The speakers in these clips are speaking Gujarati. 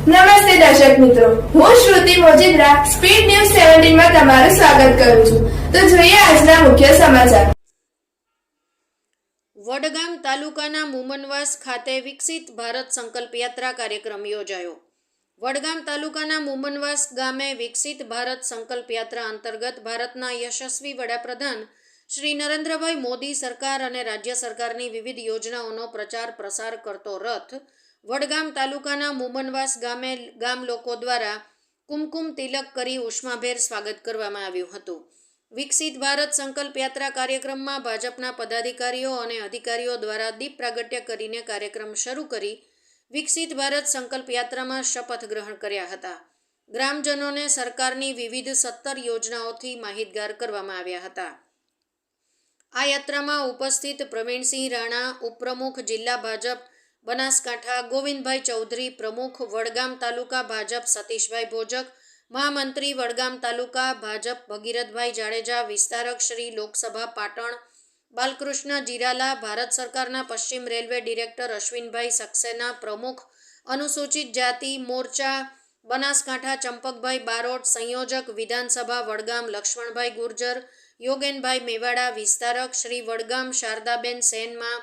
નમસ્તે દર્શક મિત્રો. હું શ્રુતિ મોજીદ્રા, સ્પીડ ન્યૂઝ સેવન્ટીનમાં તમારું સ્વાગત કરું છું. તો જોઈએ આજના મુખ્ય સમાચાર. વડગામ તાલુકાના મુમનવાસ ખાતે વિકસિત ભારત સંકલ્પ યાત્રા કાર્યક્રમ યોજાયો. વડગામ તાલુકાના મુમનવાસ ગામે વિકસિત ભારત સંકલ્પ યાત્રા અંતર્ગત ભારતના યશસ્વી વડાપ્રધાન શ્રી નરેન્દ્રભાઈ મોદી સરકાર અને રાજ્ય સરકારની વિવિધ યોજનાઓનો પ્રચાર પ્રસાર કરતો રથ વડગામ તાલુકાના મુમનવાસ ગામે ગામ લોકો દ્વારા કુમકુમ તિલક કરી ઉષ્માભેર સ્વાગત કરવામાં આવ્યું હતું. વિકસિત ભારત સંકલ્પ યાત્રા કાર્યક્રમમાં ભાજપના પદાધિકારીઓ અને અધિકારીઓ દ્વારા દીપ પ્રાગટ્ય કરીને કાર્યક્રમ શરૂ કરી વિકસિત ભારત સંકલ્પ યાત્રામાં શપથ ગ્રહણ કર્યા હતા. ગ્રામજનોને સરકારની વિવિધ સત્તર યોજનાઓથી માહિતગાર કરવામાં આવ્યા હતા. આ યાત્રામાં ઉપસ્થિત પ્રવીણસિંહ રાણા, ઉપપ્રમુખ જિલ્લા ભાજપ બનાસકાંઠા ગોવિંદભાઈ ચૌધરી, પ્રમુખ વડગામ તાલુકા ભાજપ, સતીશભાઈ ભોજક, મહામંત્રી વડગામ તાલુકા ભાજપ, ભગીરથભાઈ જાડેજા, વિસ્તારક શ્રી લોકસભા પાટણ, બાલકૃષ્ણ જીરાલા, ભારત સરકારના પશ્ચિમ રેલવે ડિરેક્ટર અશ્વિનભાઈ સક્સેના, પ્રમુખ અનુસૂચિત જાતિ મોરચા, બનાસકાંઠા ચંપકભાઈ બારોટ, સંયોજક વિધાનસભા વડગામ લક્ષ્મણભાઈ ગુર્જર, યોગેનભાઈ મેવાડા, વિસ્તારક શ્રી વડગામ શારદાબેન સેનમાં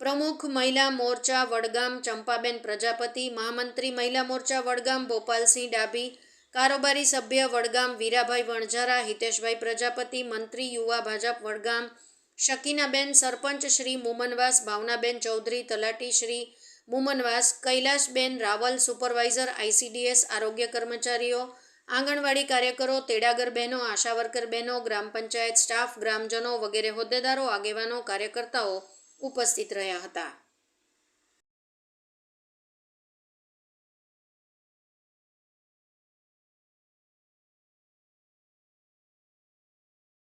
પ્રમુખ મહિલા મોરચા વડગામ ચંપાબેન પ્રજાપતિ, મહામંત્રી મહિલા મોરચા વડગામ ભોપાલસિંહ ડાભી, કારોબારી સભ્ય વડગામ વીરાભાઈ વણઝારા, હિતેશભાઈ પ્રજાપતિ, મંત્રી યુવા ભાજપ વડગામ શકીનાબેન, સરપંચ શ્રી મુમનવાસ, ભાવનાબેન ચૌધરી, તલાટી શ્રી મુમનવાસ, કૈલાશબેન રાવલ, સુપરવાઇઝર આઈસીડીએસ આરોગ્ય કર્મચારીઓ, આંગણવાડી કાર્યકરો તેડાગર બહેનો આશાવર્કર બહેનો ગ્રામ પંચાયત સ્ટાફ, ગ્રામજનો વગેરે હોદ્દેદારો, આગેવાનો, કાર્યકર્તાઓ ઉપસ્થિત રહ્યા હતા.